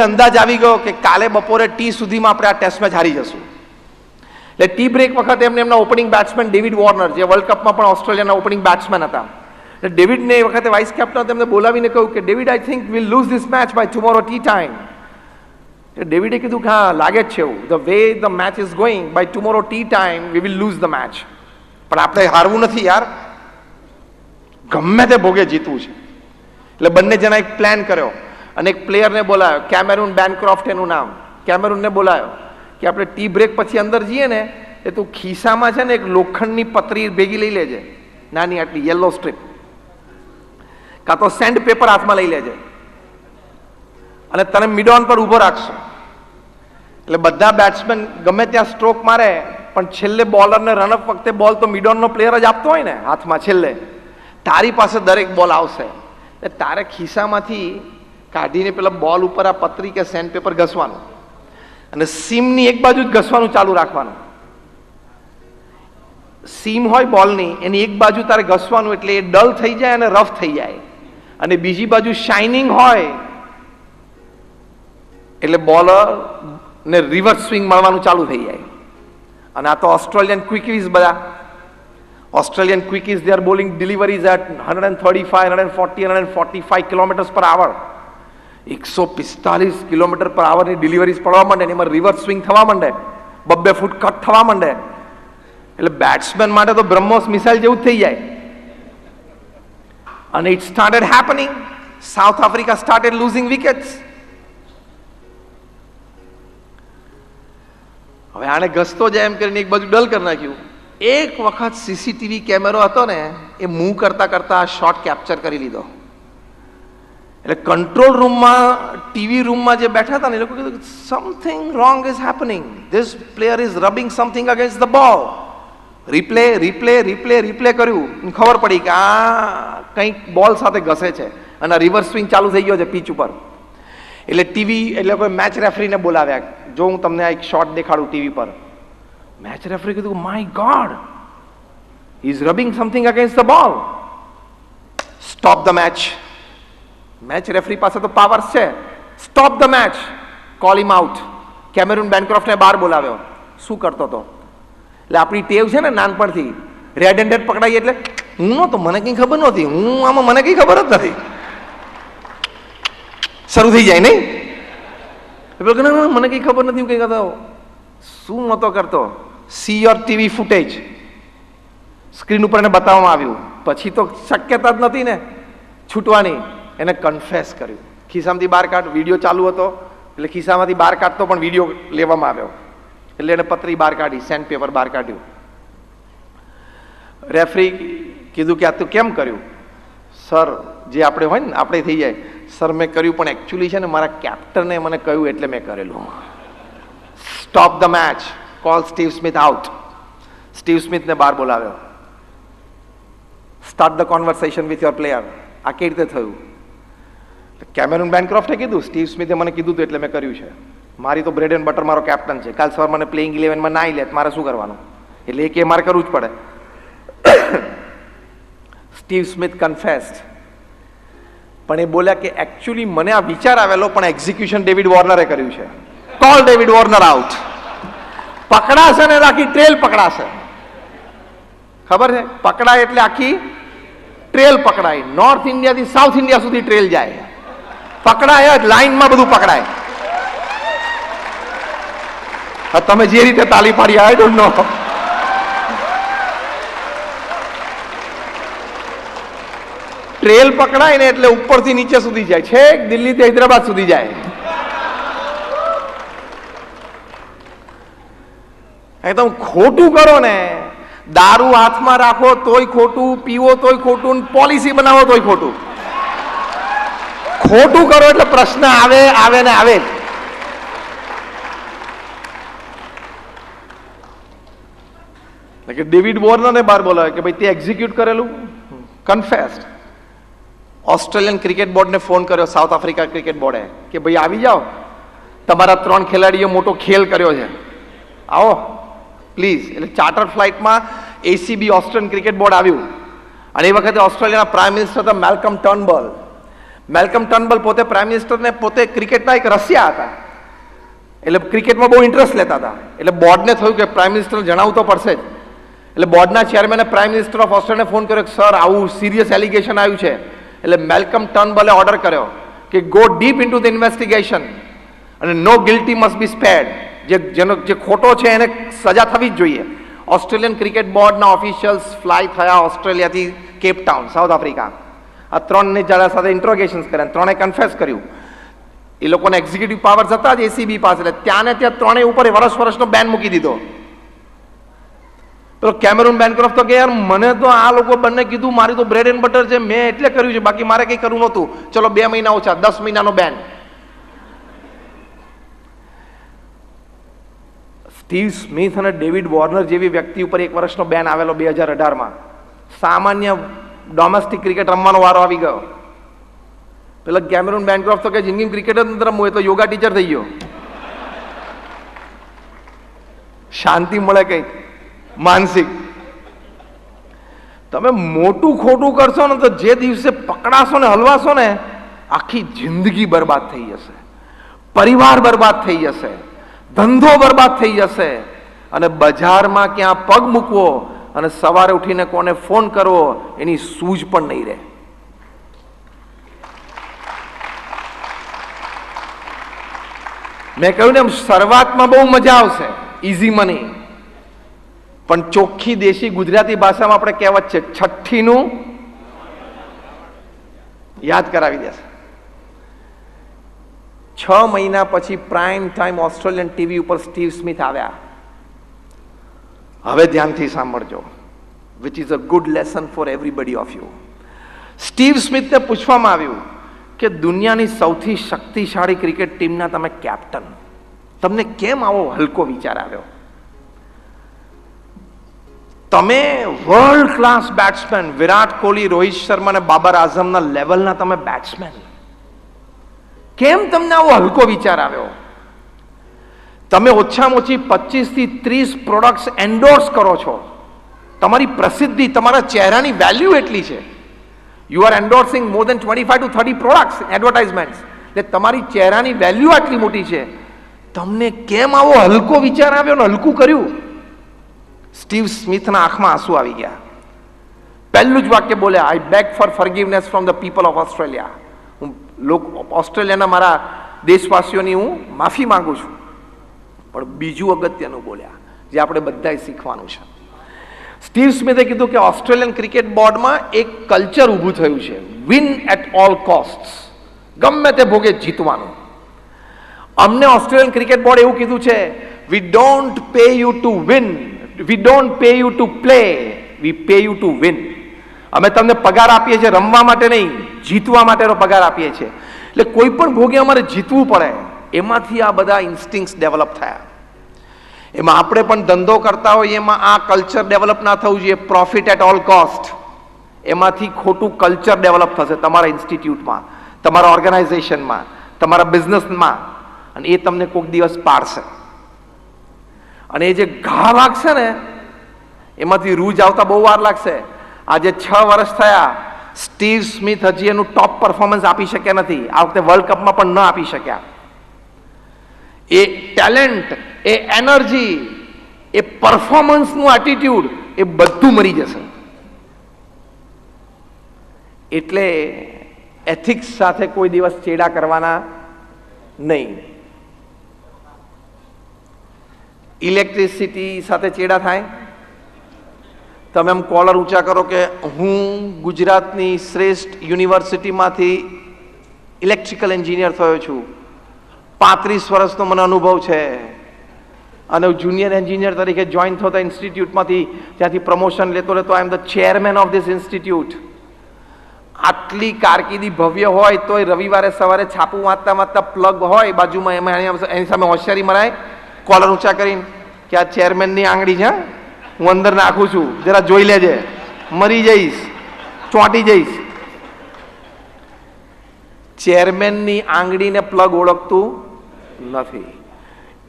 અંદાજ આવી ગયો કે કાલે બપોરે ટી સુધીમાં આપણે આ ટેસ્ટ હારી જશું. એટલે ટી બ્રેક વખતે એમને એમના ઓપનિંગ બેટ્સમેન ડેવિડ વોર્નર, જે વર્લ્ડ કપમાં પણ ઓસ્ટ્રેલિયાના ઓપનિંગ બેટ્સમેન હતા. એટલે ડેવિડને એ વખતે વાઇસ કેપ્ટન તેમને બોલાવીને કહ્યું કે, David I think will lose this match by tomorrow tea time એટલે ડેવિડે કીધું કે, હા, લાગે જ છે એવું. The way the match is going by tomorrow tea time we will lose the match પણ આપણે હારવું નથી યાર. ગમે તે ભોગે જીતવું છે. એટલે બંને જણા એક પ્લાન કર્યો. અને એક પ્લેયરને બોલાયો, કેમેરૂન બેનક્રોફ્ટ એનું નામ. કેમેરૂનને બોલાયો કે, આપણે ટી બ્રેક પછી અંદર જઈએ ને, એ તું ખિસ્સામાં છે ને એક લોખંડની પતરી ભેગી લઈ લેજે. નાની આટલી યલો સ્ટ્રીપ કાં તો સેન્ડ પેપર હાથમાં લઈ લેજે. અને તને મિડોન પર ઊભો રાખશો. એટલે બધા બેટ્સમેન ગમે ત્યાં સ્ટ્રોક મારે, પણ છેલ્લે બોલરને રનઅપ વખતે બોલ તો મિડોનનો પ્લેયર જ આપતો હોય ને, હાથમાં છેલ્લે. તારી પાસે દરેક બોલ આવશે. તારે ખિસ્સામાંથી કાઢીને પેલા બોલ ઉપર આ પતરી કે સેન્ડ પેપર ઘસવાનું. અને સીમની એક બાજુ જ ઘસવાનું ચાલુ રાખવાનું. સીમ હોય બોલની એની એક બાજુ તારે ઘસવાનું એટલે એ ડલ થઈ જાય અને રફ થઈ જાય. અને બીજી બાજુ શાઇનિંગ હોય, એટલે બોલર ને રિવર્સ સ્વિંગ મળવાનું ચાલુ થઈ જાય. અને આ તો ઓસ્ટ્રેલિયન ક્વિકીઝ બધા. Australian quickies they are bowling deliveries at hundred and thirty five hundred forty hundred forty five kilometres per hour એકસો પિસ્તાલીસ કિલોમીટર પર આવરની ડિલિવરીઝ પડવા માંડે એમાં રિવર્સ સ્વિંગ થવા માંડે. બબ્બે ફૂટ કટ થવા માંડે. એટલે બેટ્સમેન માટે તો બ્રહ્મોસ મિસાઇલ જેવું જ થઈ જાય. અને it started happening South Africa started losing wickets હવે આને ઘસતો જાય એમ કરીને એક બાજુ ડલ કરી નાખ્યું. એક વખત સીસીટીવી કેમેરો હતો ને, એ મૂવ કરતા કરતા શોટ કેપ્ચર કરી લીધો. એટલે કંટ્રોલ રૂમમાં ટીવી રૂમમાં જે બેઠા હતા ને, એ લોકો કીધું something wrong is happening this player is rubbing something against the ball replay replay replay replay કર્યું. ખબર પડી કે આ કંઈક બોલ સાથે ઘસે છે. અને રિવર્સ સ્વિંગ ચાલુ થઈ ગયો છે પીચ ઉપર. એટલે ટીવી એટલે કોઈ મેચ રેફરીને બોલાવ્યા જો હું તમને આ એક શોટ દેખાડું ટીવી પર. મેચ રેફરી કીધું my God is rubbing something against the ball stop the match match referee પાસે તો પાવર્સ છે. Stop the match call him out Cameron બેનક્રોફ્ટને બહાર બોલાવ્યો. શું કરતો હતો એટલે આપણી ટેવ છે ને નાનપણથી. રેડ હેન્ડેડ પકડાઈએ એટલે હું નહોતો, મને કંઈ ખબર નહોતી. હું આમાં મને કંઈ ખબર જ નથી. શરૂ થઈ જાય નહીં? એટલે મને કંઈ ખબર નથી. હું કંઈ કરતો શું નહોતો કરતો? See your TV footage screen ઉપર એને બતાવવામાં આવ્યું. પછી તો શક્યતા જ નથી ને છૂટવાની. એને કન્ફેસ કર્યું. ખિસ્સામાંથી બહાર કાઢ વીડિયો ચાલુ હતો, એટલે ખિસ્સામાંથી બહાર કાઢતો પણ વીડિયો લેવામાં આવ્યો. એટલે એને પતરી બહાર કાઢી સેન્ડ પેપર બહાર કાઢ્યું. રેફરી કીધું કે, આ તું કેમ કર્યું? સર જે આપણે હોય ને, આપણે થઈ જાય. સર મેં કર્યું, પણ એકચ્યુઅલી છે ને, મારા કેપ્ટને મને કહ્યું એટલે મેં કરેલું. Stop the match call Steve Smith out Steve સ્મિથને બહાર બોલાવ્યો. Start the conversation with your player આ કેવી રીતે થયું? કેમેરુન બેનક્રોફ્ટે કીધું, સ્ટીવ સ્મિથે મને કીધું હતું એટલે મેં કર્યું છે. મારી તો બ્રેડ એન્ડ બટર મારો કેપ્ટન છે. કાલ સવાર મને પ્લેઇંગ ઇલેવનમાં ના લે મારે શું કરવાનું? એટલે એ કે મારે કરવું જ પડે. સ્ટીવ સ્મિથ કન્ફેસ્ડ પણ એ બોલ્યા કે એકચ્યુઅલી મને આ વિચાર આવેલો, પણ એક્ઝિક્યુશન ડેવિડ વોર્નરે કર્યું છે. કોલ ડેવિડ વોર્નર આઉટ પકડાશે ને આખી ટ્રેલ પકડાશે. ખબર છે? પકડાય એટલે આખી ટ્રેલ પકડાય. નોર્થ ઇન્ડિયાથી સાઉથ ઇન્ડિયા સુધી ટ્રેલ જાય. પકડાય જ, લાઈનમાં બધું પકડાય. તમે જે રીતે તાલી પાડી આઈ ડોન્ટ નો ટ્રેલ પકડાય ને એટલે ઉપરથી નીચે સુધી જાય. છેક દિલ્હીથી હૈદરાબાદ સુધી જાય. એકદમ ખોટું કરો ને, દારૂ હાથમાં રાખો તોય ખોટું, પીવો તોય ખોટું પોલિસી બનાવો તોય ખોટું. ખોટું કરો એટલે પ્રશ્ન આવે આવે ને આવે. જ કે ડેવિડ વોર્નરને બહાર બોલાવે કે ભાઈ તે એક્ઝિક્યુટ કરેલું? કન્ફેસ્ડ ઓસ્ટ્રેલિયન ક્રિકેટ બોર્ડને ફોન કર્યો સાઉથ આફ્રિકા ક્રિકેટ બોર્ડે કે ભાઈ આવી જાઓ. તમારા ત્રણ ખેલાડીઓ મોટો ખેલ કર્યો છે. આવો પ્લીઝ એટલે ચાર્ટર ફ્લાઇટમાં એસીબી ઓસ્ટ્રેલિયન ક્રિકેટ બોર્ડ આવ્યું. અને એ વખતે ઓસ્ટ્રેલિયાના પ્રાઇમ મિનિસ્ટર હતા મેલકમ ટર્નબલ. મેલ્કમ ટર્નબલ પોતે પ્રાઇમ મિનિસ્ટરને પોતે ક્રિકેટના એક રશિયા હતા. એટલે ક્રિકેટમાં બહુ ઇન્ટરેસ્ટ લેતા હતા. એટલે બોર્ડને થયું કે પ્રાઇમ મિનિસ્ટરને જણાવવું તો પડશે જ. એટલે બોર્ડના ચેરમેને પ્રાઇમ મિનિસ્ટર ઓફ ઓસ્ટ્રેલિયાને ફોન કર્યો કે, સર, આવું સિરિયસ એલિગેશન આવ્યું છે. એટલે મેલ્કમ ટર્નબલે ઓર્ડર કર્યો કે, go deep into the investigation અને નો ગિલ્ટી મસ્ટ બી સ્પેડ જે જેનો જે ખોટો છે એને સજા થવી જ જોઈએ. ઓસ્ટ્રેલિયન ક્રિકેટ બોર્ડના ઓફિશિયલ્સ ફ્લાય થયા ઓસ્ટ્રેલિયાથી કેપ ટાઉન, સાઉથ આફ્રિકા. આ ત્રણની જણા સાથે ઇન્ટ્રોગેશન્સ કર્યા, ત્રણે કન્ફેસ કર્યું. એ લોકોને એક્ઝિક્યુટિવ પાવર્સ હતા જ એસીબી પાસે, એટલે ત્યાં ને ત્યાં ત્રણેય ઉપર વર્ષ વર્ષનો બેન મૂકી દીધો. પેલો કેમેરૂન બેનક્રોફ તો કે યાર, મને તો આ લોકો બંને કીધું, મારી તો બ્રેડ એન્ડ બટર છે, મેં એટલે કર્યું છે, બાકી મારે કંઈ કરવું નહોતું. ચલો, બે મહિના ઓછા, દસ મહિનાનો બેન સ્ટીવ સ્મિથ અને ડેવિડ વોર્નર જેવી વ્યક્તિ ઉપર એક વર્ષનો બેન આવેલો બે હજાર અઢારમાં. સામાન્ય ડોમેસ્ટિક ક્રિકેટ રમવાનો વારો આવી ગયો. પેલા કેમેરૂન બેનક્રોફ તો કે જિંદગી ક્રિકેટ જ નથી રમવું, એ તો યોગા ટીચર થઈ ગયો. શાંતિ મળે કંઈક. માનસિક. તમે મોટું ખોટું કરશો ને તો જે દિવસે પકડાશો ને હલવાશો ને, આખી જિંદગી બરબાદ થઈ જશે. પરિવાર બરબાદ થઈ જશે. ધંધો બરબાદ થઈ જશે. અને બજારમાં ક્યાં પગ મૂકવો અને સવારે ઉઠીને કોને ફોન કરવો, એની સૂઝ પણ નહીં રહે. મેં કહ્યું ને, એમ શરૂઆતમાં બહુ મજા આવશે ઇઝી મની પણ ચોખ્ખી દેશી ગુજરાતી ભાષામાં આપણે કહેવત છે, છઠ્ઠીનું યાદ કરાવી દેશે. છ મહિના પછી પ્રાઇમ ટાઈમ ઓસ્ટ્રેલિયન ટીવી ઉપર સ્ટીવ સ્મિથ આવ્યા. હવે ધ્યાનથી સાંભળજો which is a good lesson for everybody of you Steve સ્મિથને પૂછવામાં આવ્યું કે દુનિયાની સૌથી શક્તિશાળી ક્રિકેટ ટીમના તમે કેપ્ટન તમને કેમ આવો હલકો વિચાર આવ્યો? તમે world class batsman Virat Kohli, Rohit Sharma અને બાબર આઝમના લેવલના તમે બેટ્સમેન કેમ તમને આવો હલકો વિચાર આવ્યો? તમે ઓછામાં ઓછી પચીસથી ત્રીસ પ્રોડક્ટ્સ એન્ડોર્સ કરો છો. તમારી પ્રસિદ્ધિ, તમારા ચહેરાની વેલ્યુ એટલી છે. You are endorsing more than twenty five to thirty products advertisements એટલે તમારી ચહેરાની વેલ્યુ આટલી મોટી છે. તમને કેમ આવો હલકો વિચાર આવ્યો ને હલકું કર્યું? સ્ટીવ સ્મિથના આંખમાં આંસુ આવી ગયા. પહેલું જ વાક્ય બોલ્યા I beg for forgiveness from the people of Australia હું લોક, ઓસ્ટ્રેલિયાના મારા દેશવાસીઓની હું માફી માગું છું. પણ બીજું અગત્યનું બોલ્યા, જે આપણે બધાએ શીખવાનું છે. સ્ટીવ સ્મિથે કીધું કે ઓસ્ટ્રેલિયન ક્રિકેટ બોર્ડમાં એક કલ્ચર ઊભું થયું છે વિન એટ ઓલ કોસ્ટ ગમે તે ભોગે જીતવાનું. અમને ઓસ્ટ્રેલિયન ક્રિકેટ બોર્ડ એવું કીધું છે we don't pay you to win we don't pay you to play we pay you to win અમે તમને પગાર આપીએ છીએ રમવા માટે નહીં, જીતવા માટેનો પગાર આપીએ છીએ. એટલે કોઈ પણ ભોગે અમારે જીતવું પડે. એમાંથી આ બધા ઇન્સ્ટિંગ્સ ડેવલપ થયા. એમાં આપણે પણ ધંધો કરતા હોઈએ, એમાં આ કલ્ચર ડેવલપ ના થવું જોઈએ પ્રોફિટ એટ ઓલ કોસ્ટ એમાંથી ખોટું કલ્ચર ડેવલપ થશે તમારા ઇન્સ્ટિટ્યૂટમાં તમારા ઓર્ગેનાઇઝેશનમાં તમારા બિઝનેસમાં અને એ તમને કોઈક દિવસ પાડશે. અને એ જે ઘા લાગશે ને, એમાંથી રૂજ આવતા બહુ વાર લાગશે. આજે છ વર્ષ થયા, સ્ટીવ સ્મિથ હજી એનું ટોપ પરફોર્મન્સ આપી શક્યા નથી. આ વખતે વર્લ્ડ કપમાં પણ ન આપી શક્યા. એ ટેલેન્ટ એ એનર્જી એ પરફોર્મન્સનું એટીટ્યુડ એ બધું મરી જશે. એટલે એથિક્સ સાથે કોઈ દિવસ ચેડા કરવાના નહીં. ઇલેક્ટ્રિસિટી સાથે ચેડા થાય. તમે એમ કોલર ઊંચા કરો કે હું ગુજરાતની શ્રેષ્ઠ યુનિવર્સિટીમાંથી ઇલેક્ટ્રિકલ એન્જિનિયર થયો છું. પાંત્રીસ વર્ષનો મને અનુભવ છે. અને જુનિયર એન્જિનિયર તરીકે જોઈન થતો ઇન્સ્ટિટ્યૂટમાંથી ત્યાંથી પ્રમોશન લેતો લેતો I am the chairman of this institute આટલી કારકિર્દી ભવ્ય હોય તોય રવિવારે સવારે છાપું વાંચતા વાંચતા પ્લગ હોય, બાજુમાં એમાં એની સામે હોશિયારી મરાય કોલર ઊંચા કરીને કે આ ચેરમેનની આંગળી છે, હું? અંદર નાખું છું. જરા જોઈ લેજે. મરી જઈશ. ચોંટી જઈશ. ચેરમેનની આંગળીને પ્લગ ઓળખતું નથી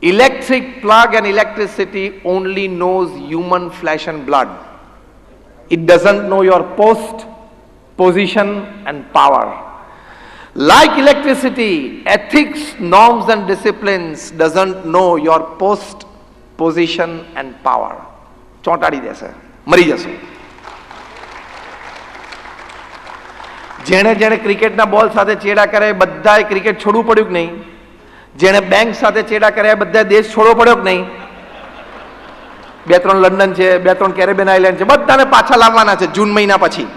electric plug and electricity only knows human flesh and blood it doesn't know your post position and power Like electricity, ethics, norms, and disciplines doesn't know your post, position, and power. ચોંટાડી દેશે મરી જશો જેણે જેણે ક્રિકેટના બોલ સાથે ચેડા કર્યા એ બધાએ ક્રિકેટ છોડવું પડ્યું કે નહીં જેણે બેંક સાથે ચેડા કર્યા બધા દેશ છોડવો પડ્યો કે નહીં? બે ત્રણ લંડન છે બે ત્રણ કેરેબિયન આઇલેન્ડ છે, બધાને પાછા લાવવાના છે, જૂન મહિના પછી.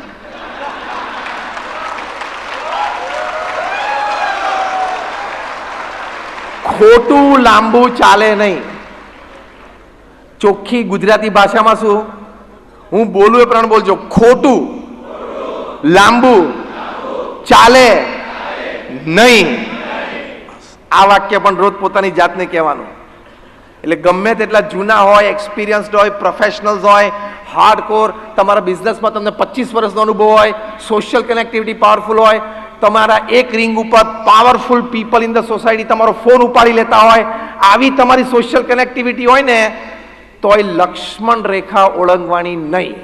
ખોટું લાંબુ ચાલે નહીં. ચોખ્ખી ગુજરાતી ભાષામાં શું? હું બોલું એ પ્રમાણે બોલજો. ખોટું લાંબુ ચાલે નહીં. આ વાક્ય પણ રોજ પોતાની જાતને કહેવાનું. એટલે ગમે તેટલા જૂના હોય એક્સપિરિયન્સડ હોય પ્રોફેશનલ્સ હોય હાર્ડકોર તમારા બિઝનેસમાં તમને પચીસ વર્ષનો અનુભવ હોય સોશિયલ કનેક્ટિવિટી પાવરફુલ હોય, તમારા એક રિંગ ઉપર powerful people in the society તમારો ફોન ઉપાડી લેતા હોય, આવી તમારી સોશિયલ કનેક્ટિવિટી હોય ને, તોય લક્ષ્મણ રેખા ઓળંગવાની નહીં.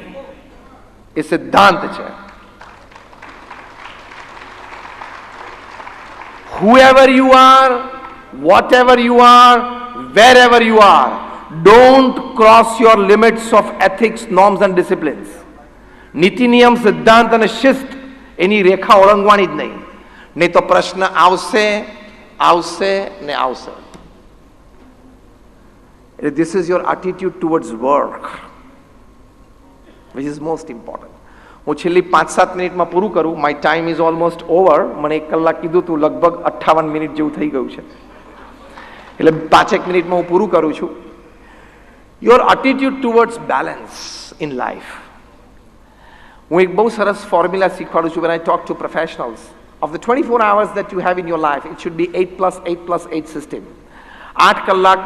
એ સિદ્ધાંત છે. whoever you are, whatever you are, wherever you are, don't cross your limits of ethics, norms and disciplines. નીતિ નિયમ સિદ્ધાંત અને શિસ્ત એની રેખા ઓળંગવાની જ નહીં નહીં તો પ્રશ્ન આવશે આવશે ને આવશે એટલે this is your attitude towards work which is most important હું છેલ્લી પાંચ સાત મિનિટમાં પૂરું કરું. My time is almost over મને એક કલાક કીધું તું, લગભગ અઠ્ઠાવન મિનિટ જેવું થઈ ગયું છે. એટલે પાંચેક મિનિટમાં હું પૂરું કરું છું. Your attitude towards balance in life હું એક બહુ સરસ ફોર્મ્યુલા શીખવાડું છું. When I talk to professionals of the twenty four hours that you have in your life it should be eight plus eight plus eight system આઠ કલાક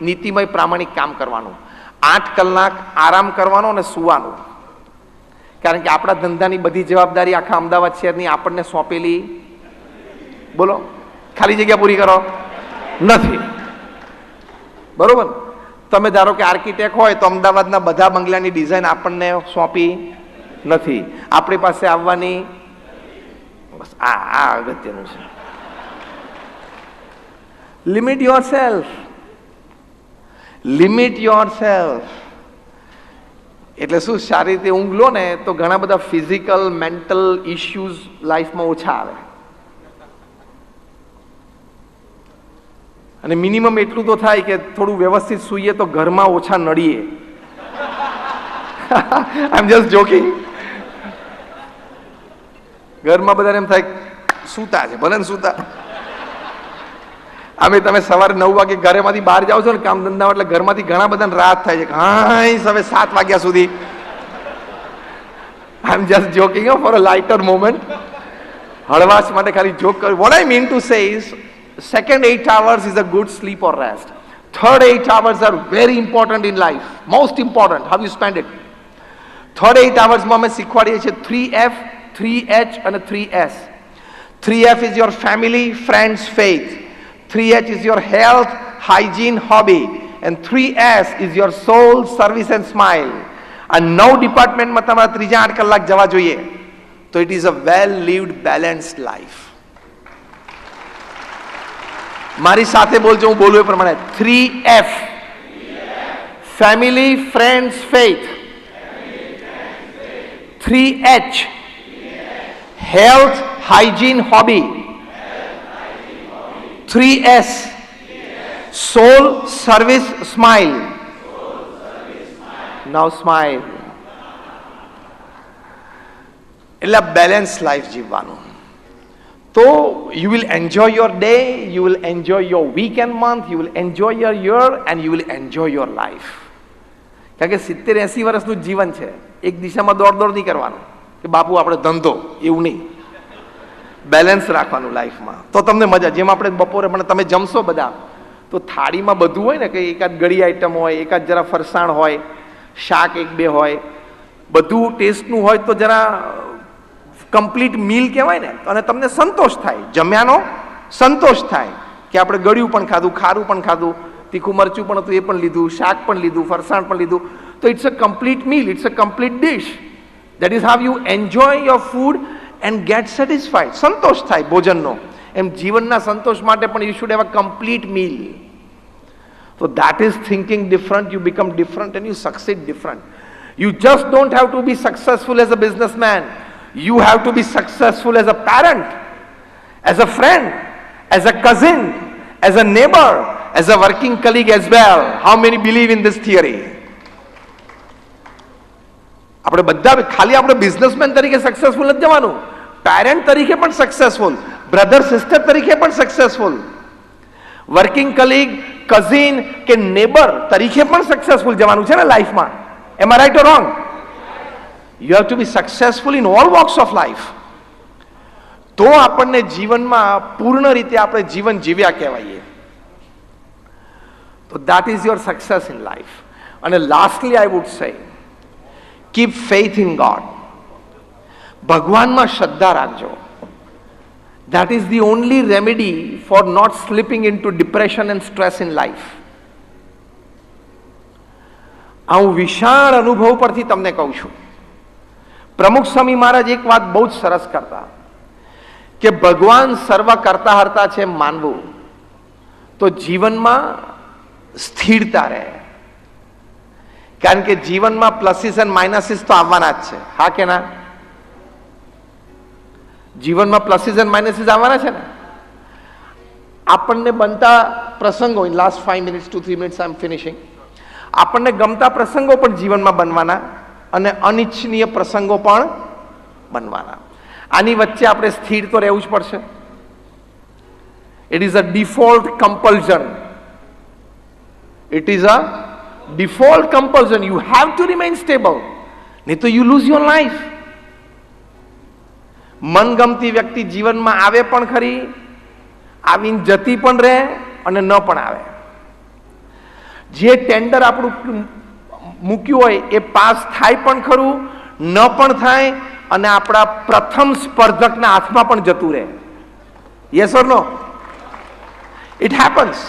નીતિમય પ્રામાણિક કામ કરવાનું. આઠ કલાક આરામ કરવાનો અને સુવાનું. કારણ કે આપણા ધંધાની બધી જવાબદારી આખા અમદાવાદ શહેરની આપણને સોંપેલી. બોલો? ખાલી જગ્યા પૂરી કરો? નથી. બરોબર? તમે ધારો કે આર્કિટેક્ટ હોય તો અમદાવાદના બધા બંગલાની ડિઝાઇન આપણને સોંપી નથી. આપણી પાસે આવવાની બસ આ આ અગત્યનું છે. Limit yourself limit yourself એટલે શું, સારી રીતે ઊંઘ લો ને તો ઘણા બધા ફિઝિકલ મેન્ટલ ઇશ્યુઝ લાઈફમાં ઓછા આવે. અને મિનિમમ એટલું તો થાય કે થોડું વ્યવસ્થિત સૂઈએ તો ઘરમાં ઓછા નડીએ આઈ એમ જસ્ટ જોકિંગ ઘરમાં બધાને એમ થાય, સૂતા છે, ભલે સૂતા. અમે તમે સવારે નવ વાગે ઘરેમાંથી બહાર જાઓ છો ને કામ ધંધા એટલે ઘરમાંથી ઘણા બધાને રાત થાય છે હા હવે સાત વાગ્યા સુધી. I am just joking for a lighter moment હળવાશ માટે ખાલી જોક કર. What I mean to say is second eight hours is a good sleep or rest third eight hours are very important in life most important how you spend it third eight આવર્સમાં અમે શીખવાડીએ છીએ three F three H અને three S three F is your family friends faith three H is your health hygiene hobby and three S is your soul service and smile આ નવ ડિપાર્ટમેન્ટમાં તમારા ત્રીજા આઠ કલાક જવા જોઈએ તો it is a well lived balanced life મારી સાથે બોલજો હું બોલું એ પ્રમાણે three F family friends faith three H health hygiene hobby three S soul service smile now smile એટલે બેલેન્સ લાઈફ જીવવાનું. તો you will enjoy your day you will enjoy your week and month you will enjoy your year and you will enjoy your life કારણ કે સિત્તેર એસી વર્ષનું જીવન છે. એક દિશામાં દોડ દોડ નહીં કરવાનું. કે બાપુ, આપણે ધંધો. એવું નહીં. બેલેન્સ રાખવાનું લાઈફમાં તો તમને મજા, જેમ આપણે બપોરે પણ તમે જમશો બધા, તો થાળીમાં બધું હોય ને, કે એકાદ ગળી આઈટમ હોય, એકાદ જરા ફરસાણ હોય, શાક એક બે હોય, બધું ટેસ્ટનું હોય તો જરા કમ્પ્લીટ મીલ કહેવાય ને, અને તમને સંતોષ થાય. જમ્યાનો સંતોષ થાય કે આપણે ગળ્યું પણ ખાધું, ખારું પણ ખાધું, તીખું મરચું પણ હતું એ પણ લીધું, શાક પણ લીધું, ફરસાણ પણ લીધું. તો it's a complete meal it's a complete dish that is how you enjoy your food and get satisfied સંતોષ થાય ભોજનનો એમ જીવનના સંતોષ માટે પણ you should have a complete meal So that is thinking different, you become different and you succeed different. You just don't have to be successful as a businessman. You have to be successful as a parent, as a friend, as a cousin, as a neighbor, as a working colleague as well. How many believe in this theory? આપણે બધા ખાલી આપણે businessman તરીકે successful નથી જવાનું parent તરીકે પણ successful brother sister તરીકે પણ સક્સેસફુલ વર્કિંગ કલીગ કઝિન કે નેબર તરીકે પણ સક્સેસફુલ જવાનું છે ને લાઈફમાં એમ right wrong you have to be successful in all walks of life તો આપણને જીવનમાં પૂર્ણ રીતે આપણે જીવન જીવ્યા કહેવાઈએ. તો that is your success in life અને lastly I would say keep faith in God ભગવાનમાં શ્રદ્ધા રાખજો. That is the only remedy for not sleeping into depression and stress in life આ હું વિશાળ અનુભવ પરથી તમને કહું છું. પ્રમુખ સ્વામી મહારાજ એક વાત બહુ જ સરસ કરતા. કે ભગવાન સર્વ કરતા હરતા છે માનવું. તો જીવનમાં સ્થિરતા રહે. કારણ કે જીવનમાં પ્લસીસ એન્ડ માઇનસીસ તો આવવાના જ છે. હા કે ના? જીવનમાં પ્લસીસ એન્ડ માઇનસીસ આવવાના છે ને? આપણને બનતા પ્રસંગો in last five minutes two three minutes I am finishing આપણને ગમતા પ્રસંગો પણ જીવનમાં બનવાના અને અનિચ્છનીય પ્રસંગો પણ બનવાના. આની વચ્ચે આપણે સ્થિર તો રહેવું જ પડશે. It is a default compulsion it is a default compulsion you have to remain stable નહીં તો યુ લૂઝ યોર લાઈફ મનગમતી વ્યક્તિ જીવનમાં આવે પણ ખરી, આવીને જતી પણ રહે અને ન પણ આવે. જે ટેન્ડર આપણું મૂક્યું હોય એ પાસ થાય પણ ખરું, ન પણ થાય અને આપણા પ્રથમ સ્પર્ધકના હાથમાં પણ જતું રહે. Yes or no it happens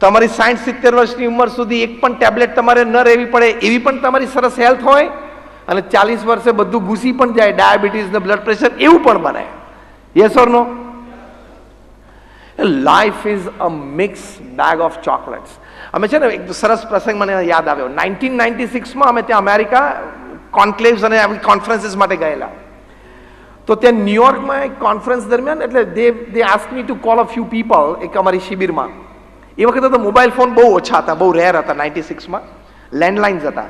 તમારી સાઠ સિત્તેર વર્ષની ઉંમર સુધી એક પણ ટેબ્લેટ તમારે ન રહેવી પડે એવી પણ તમારી સરસ હેલ્થ હોય? અને ચાલીસ વર્ષે બધું ઘૂસી પણ જાય, ડાયાબિટીસ ને બ્લડ પ્રેશર એવું પણ બને. Yes or no life is a mix bag of chocolates અમે છે ને એક સરસ પ્રસંગ મને યાદ આવ્યો. નાઇન્ટીન નાઇન્ટી સિક્સમાં અમે ત્યાં અમેરિકા કોન્ક્લેવ્સ અને આવી કોન્ફરન્સીસ માટે ગયેલા. તો ત્યાં ન્યુયોર્કમાં એક કોન્ફરન્સ દરમિયાન, એટલે they they ask me to call a few people એક અમારી શિબિરમાં. એ વખતે તો મોબાઈલ ફોન બહુ ઓછા હતા, બહુ રેર હતા નાઇન્ટી સિક્સમાં લેન્ડલાઇન્સ હતા.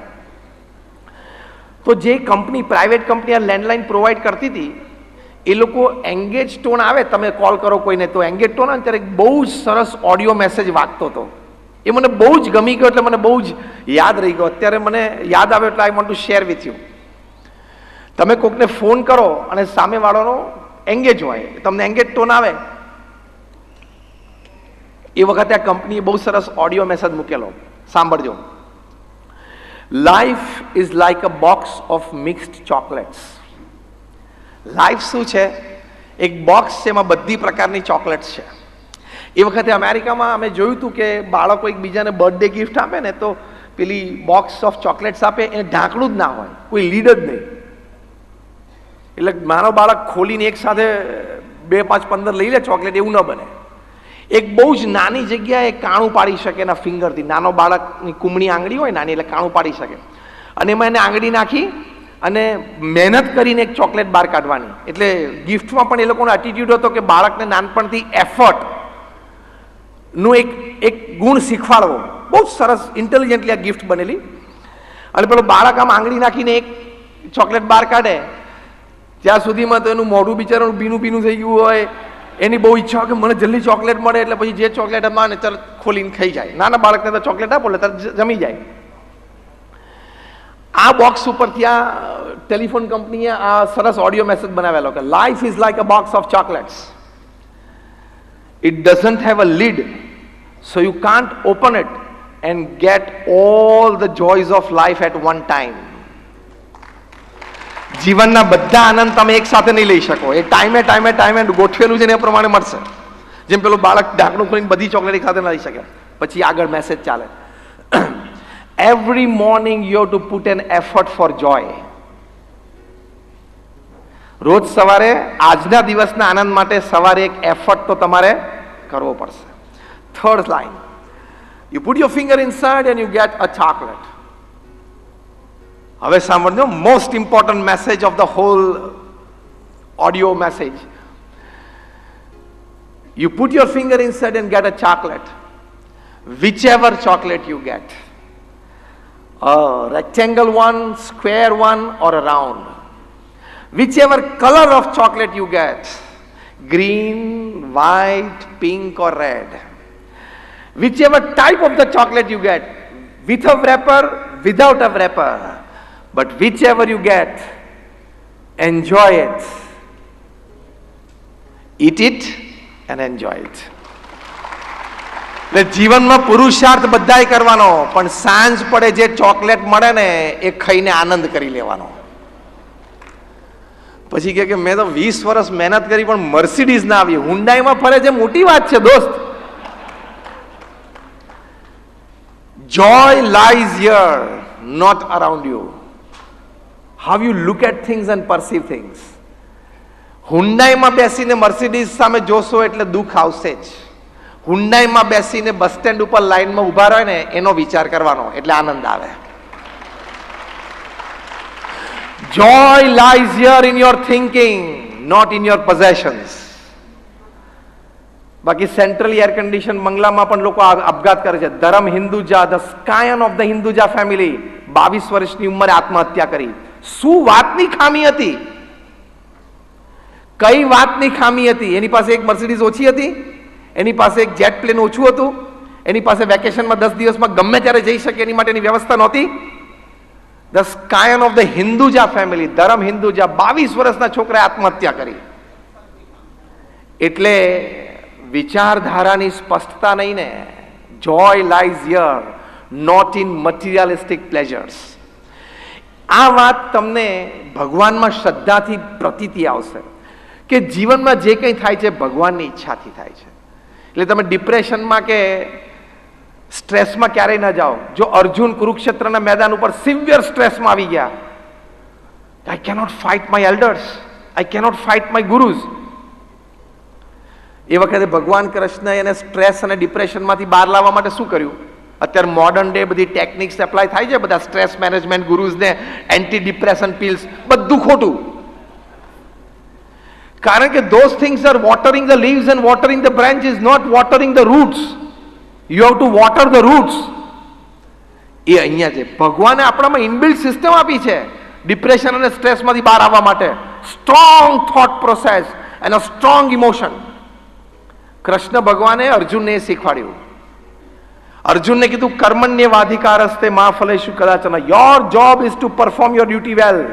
તો જે કંપની, પ્રાઇવેટ કંપની આ લેન્ડલાઇન પ્રોવાઈડ કરતી હતી, એ લોકો એંગેજ ટોન આવે, તમે કોલ કરો કોઈને, તો એંગેજ ટોન આવે ત્યારે બહુ સરસ ઓડિયો મેસેજ વાગતો હતો. એ મને બહુ જ ગમી ગયો એટલે મને બહુ જ યાદ રહી ગયો. અત્યારે મને યાદ આવ્યો એટલે I want to share with you તમે કોકને ફોન કરો અને સામેવાળાનો એંગેજ હોય, તમને એંગેજ ટોન આવે. એ વખતે આ કંપનીએ બહુ સરસ ઓડિયો મેસેજ મૂકેલો. સાંભળજો. Life is like a box of mixed chocolates life શું છે? એક બોક્સ છે એમાં બધી પ્રકારની ચોકલેટ્સ છે. એ વખતે અમેરિકામાં અમે જોયું હતું કે બાળકો એકબીજાને બર્થડે ગિફ્ટ આપે ને તો પેલી બોક્સ ઓફ ચોકલેટ્સ આપે, એને ઢાંકણું જ ના હોય, કોઈ લીડ જ નહીં. એટલે મારો બાળક ખોલીને એક સાથે બે પાંચ પંદર લઈ લે ચોકલેટ એવું ન બને. એક બહુ જ નાની જગ્યાએ કાણું પાડી શકે એના ફિંગરથી. નાનો બાળકની કુમણી આંગળી હોય નાની એટલે કાણું પાડી શકે. અને એમાં એને આંગળી નાખી અને મહેનત કરીને એક ચોકલેટ બહાર કાઢવાની. એટલે ગિફ્ટમાં પણ એ લોકોનો એટીટ્યુડ હતો કે બાળકને નાનપણથી એફર્ટનું એક એક ગુણ શીખવાડવો. બહુ સરસ ઇન્ટેલિજન્ટલી આ ગિફ્ટ બનેલી. અને પેલો બાળક આમ આંગળી નાખીને એક ચોકલેટ બહાર કાઢે. ત્યાં સુધીમાં તો એનું મોઢું બિચારાનું ભીનું ભીનું થઈ ગયું હોય. એની બહુ ઈચ્છા કે મને જલ્દી ચોકલેટ મળે એટલે પછી જે ચોકલેટ માને તરત ખોલીને ખાઈ જાય. નાના બાળકને તો ચોકલેટ આપો એટલે તરત જમી જાય. આ બોક્સ ઉપર ત્યાં ટેલિફોન કંપનીએ આ સરસ ઓડિયો મેસેજ બનાવેલો કે life is like a box of chocolates it doesn't have a lid so you can't open it and get all the joys of life at one time. જીવનના બધા આનંદ તમે એક સાથે નહીં લઈ શકો. એ ટાઈમે ટાઈમે ટાઈમે ગોઠવેલું છે ને એ પ્રમાણે મળશે. જેમ પેલું બાળક ઢાંકણું ખોલીને બધી ચોકલેટ એક સાથે લઈ શકે. પછી આગળ મેસેજ ચાલે. Every morning you to put an effort for joy રોજ સવારે આજના દિવસના આનંદ માટે સવારે એક એફર્ટ તો તમારે કરવો પડશે. Third line you put your finger inside and you get a chocolate હવે સાંભળજો most important message of the whole audio message you put your finger inside and get a chocolate whichever chocolate you get a rectangle one, square one, or a round. Whichever color of chocolate you get green, white, pink, or red. Whichever type of the chocolate you get with a wrapper, without a wrapper. But whichever you get, enjoy it. Eat it and enjoy it. એટલે જીવનમાં પુરુષાર્થ બધાય કરવાનો પણ સાંજ પડે જે chocolate મળે ને એ ખાઈને આનંદ કરી લેવાનો પછી કે મેં તો વીસ વર્ષ મહેનત કરી પણ મર્સિડીઝ ના આવી હુંડાઈમાં ફરે છે મોટી વાત છે દોસ્ત joy lies here not around you how you look at things and perceive things હુંડાઈમાં બેસીને મર્સિડીઝ સામે જોશો એટલે દુઃખ આવશે જ. હુંડાઈમાં બેસીને બસ સ્ટેન્ડ ઉપર લાઈનમાં ઊભા રહે ને, એનો વિચાર કરવાનો, એટલે આનંદ આવે. Joy lies here in your thinking not in your possessions બાકી સેન્ટ્રલ એર કન્ડિશન બંગલામાં પણ લોકો આપઘાત કરે છે. Dharam Hinduja the scion of the Hinduja family બાવીસ વર્ષની ઉંમરે આત્મહત્યા કરી. શું વાતની ખામી હતી? કઈ વાતની ખામી હતી? એની પાસે એક મર્સિડીઝ ઓછી હતી, એની પાસે એક જેટ પ્લેન ઓછું હતું, એની પાસે વેકેશનમાં દસ દિવસમાં ગમે ત્યારે જઈ શકે એની માટેની વ્યવસ્થા નહોતી. The scion of the Hinduja family Dharam Hinduja બાવીસ વર્ષના છોકરાએ આત્મહત્યા કરી. એટલે વિચારધારાની સ્પષ્ટતા નહીં ને. Joy lies here not in materialistic pleasures આ વાત તમને ભગવાનમાં શ્રદ્ધાથી પ્રતીતિ આવશે કે જીવનમાં જે કંઈ થાય છે ભગવાનની ઈચ્છાથી થાય છે. એટલે તમે ડિપ્રેશનમાં કે સ્ટ્રેસમાં ક્યારેય ન જાઓ. જો અર્જુન કુરુક્ષેત્રના મેદાન ઉપર સિવિયર સ્ટ્રેસમાં આવી ગયા. I cannot fight my elders I cannot fight my gurus એ વખતે ભગવાન કૃષ્ણએ એને સ્ટ્રેસ અને ડિપ્રેશનમાંથી બહાર લાવવા માટે શું કર્યું? અત્યારે મોડર્ન ડે બધી ટેકનિક્સ એપ્લાય થાય છે બધા સ્ટ્રેસ મેનેજમેન્ટ ગુરુઝને એન્ટી ડિપ્રેશન પિલ્સ બધું ખોટું. કારણ કે those things are watering the leaves and watering the branch is not watering the roots you have to water the roots એ અહીંયા છે. ભગવાને આપણામાં ઇનબિલ્ડ સિસ્ટમ આપી છે ડિપ્રેશન અને સ્ટ્રેસમાંથી બહાર આવવા માટે. Strong thought process and a strong emotion Krishna ભગવાને અર્જુનને શીખવાડ્યું. અર્જુનને કીધું કર્મણ્ય વાધિકાર હસ્તે મા ફલેશુ કદાચના your job is to perform your duty well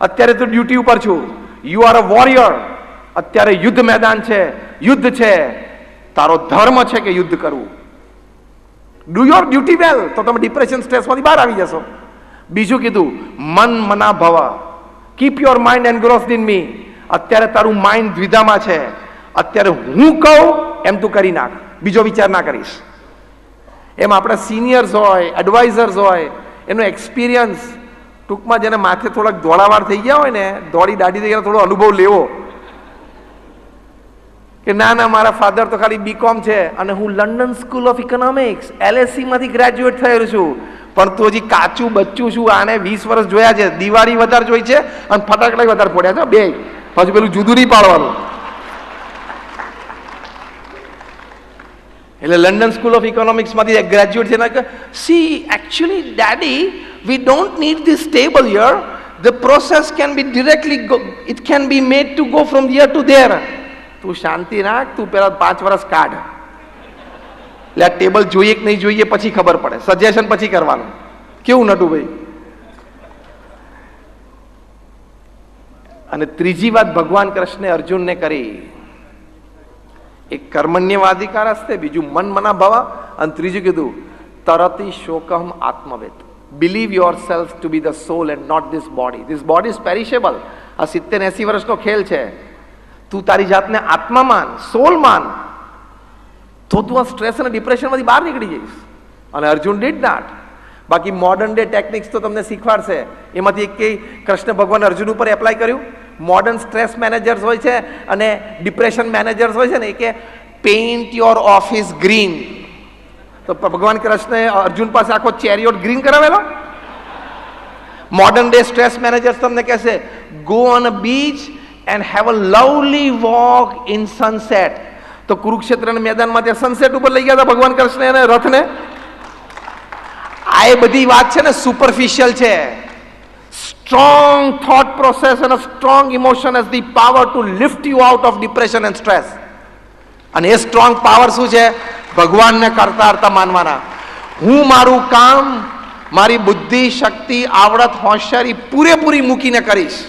અત્યારે તો ડ્યુટી ઉપર છું. યુ આર અ વોરિયર અત્યારે યુદ્ધ મેદાન છે. યુદ્ધ છે. તારો ધર્મ છે કે યુદ્ધ કરવું ડુ યોર ડ્યુટી વેલ તો તમે ડિપ્રેશન સ્ટ્રેસમાંથી બહાર આવી જશો. બીજું કીધું, મન મના ભવ. Keep your mind engrossed in me અત્યારે તારું માઇન્ડ દ્વિધામાં છે. અત્યારે હું કહું, એમ તું કરી નાખ. બીજો વિચાર ના કરીશ. એમ આપણા સિનિયર્સ હોય એડવાઇઝર્સ હોય, એનો એક્સપિરિયન્સ ટૂંકમાં જેને માથે થોડાક ધોળાવાર થઈ ગયા હોય ને, દોડી દાઢી થઈ ગયા, થોડો અનુભવ લેવો. કે ના ના, મારા ફાધર તો ખાલી બીકોમ છે અને હું લંડન સ્કૂલ ઓફ ઇકોનોમિક્સ એલએસસીમાંથી ગ્રેજ્યુએટ થયેલું છું. પણ તો હજી કાચું બચ્ચું છું, આને વીસ વર્ષ જોયા છે. દિવાળી વધારે જોઈ છે અને ફટાકડા વધારે પડ્યા છે. બે, પછી પેલું જુદું નહીં પાડવાનું. એટલે લંડન સ્કૂલ ઓફ ઇકોનોમિક્સમાંથી એક ગ્રેજ્યુએટ છે ને see actually daddy we don't need this table year the process can be directly it can be made to go from year to there તું શાંતિ રાખ તું પહેલા પાંચ વર્ષ કાઢ એટલે આ ટેબલ જોઈએ કે નહીં જોઈએ પછી ખબર પડે સજેશન પછી કરવાનું કેવું નટુ ભાઈ અને ત્રીજી વાત ભગવાન કૃષ્ણે અર્જુનને કરી એક કર્મણ્યવાધિકાર હસ્તે બીજું મન મના ભવા અને ત્રીજું કીધું, તરતી શોકમ આત્મવેત believe yourself to be the soul and not this body this body is perishable આ સિત્તેર એસી વર્ષનો ખેલ છે. તું તારી જાતને આત્મા માન સોલ માન તો તું આ સ્ટ્રેસ અને ડિપ્રેશનમાંથી બહાર નીકળી જઈશ. અને અર્જુન ડીડ નાટ બાકી મોડર્ન ડે ટેકનિક્સ તો તમને શીખવાડશે. એમાંથી એક કઈ કૃષ્ણ ભગવાન અર્જુન ઉપર એપ્લાય કર્યું. મોડર્ન સ્ટ્રેસ મેનેજર્સ હોય છે અને ડિપ્રેશન મેનેજર્સ હોય છે ને કે પેઇન્ટ યોર ઓફિસ ગ્રીન તો ભગવાન કૃષ્ણએ અર્જુન પાસે આખો ચેરિયોટ ગ્રીન કરાવેલો? મોડર્ન ડે સ્ટ્રેસ મેનેજર્સ તમને કહેશે go on a beach and have a lovely walk in sunset તો કુરુક્ષેત્રના મેદાનમાં ત્યાં સનસેટ ઉપર લઈ ગયા હતા ભગવાન કૃષ્ણ અને રથને. આ એ બધી વાત છે ને સુપરફિશિયલ છે. Strong thought process a strong emotion has the power to lift you out of depression and stress અને એ સ્ટ્રોંગ પાવર શું છે? ભગવાનને કરતા કરતા માનવાના. હું મારું કામ, મારી બુદ્ધિ, શક્તિ, આવડત, હોશિયારી પૂરેપૂરી મૂકીને કરીશ.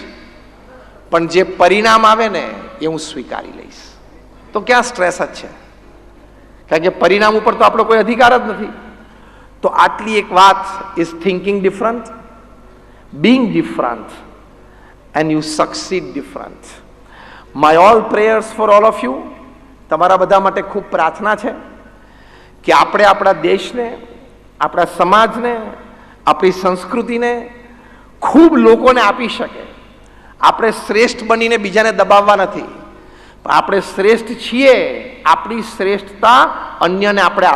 પણ જે પરિણામ આવે ને, એ હું સ્વીકારી લઈશ. તો ક્યાં સ્ટ્રેસ જ છે? કારણ કે પરિણામ ઉપર તો આપણો કોઈ અધિકાર જ નથી. તો આટલી એક વાત is thinking different being different, and you succeed different. My all prayers for all of you. તમારા બધા માટે ખૂબ પ્રાર્થના છે કે આપણે આપણા દેશને, આપણા સમાજને, આપણી સંસ્કૃતિને ખૂબ લોકોને આપી શકે. આપણે શ્રેષ્ઠ બનીને બીજાને દબાવવા નથી. પણ આપણે શ્રેષ્ઠ છીએ, આપણી શ્રેષ્ઠતા અન્યને આપણે આપ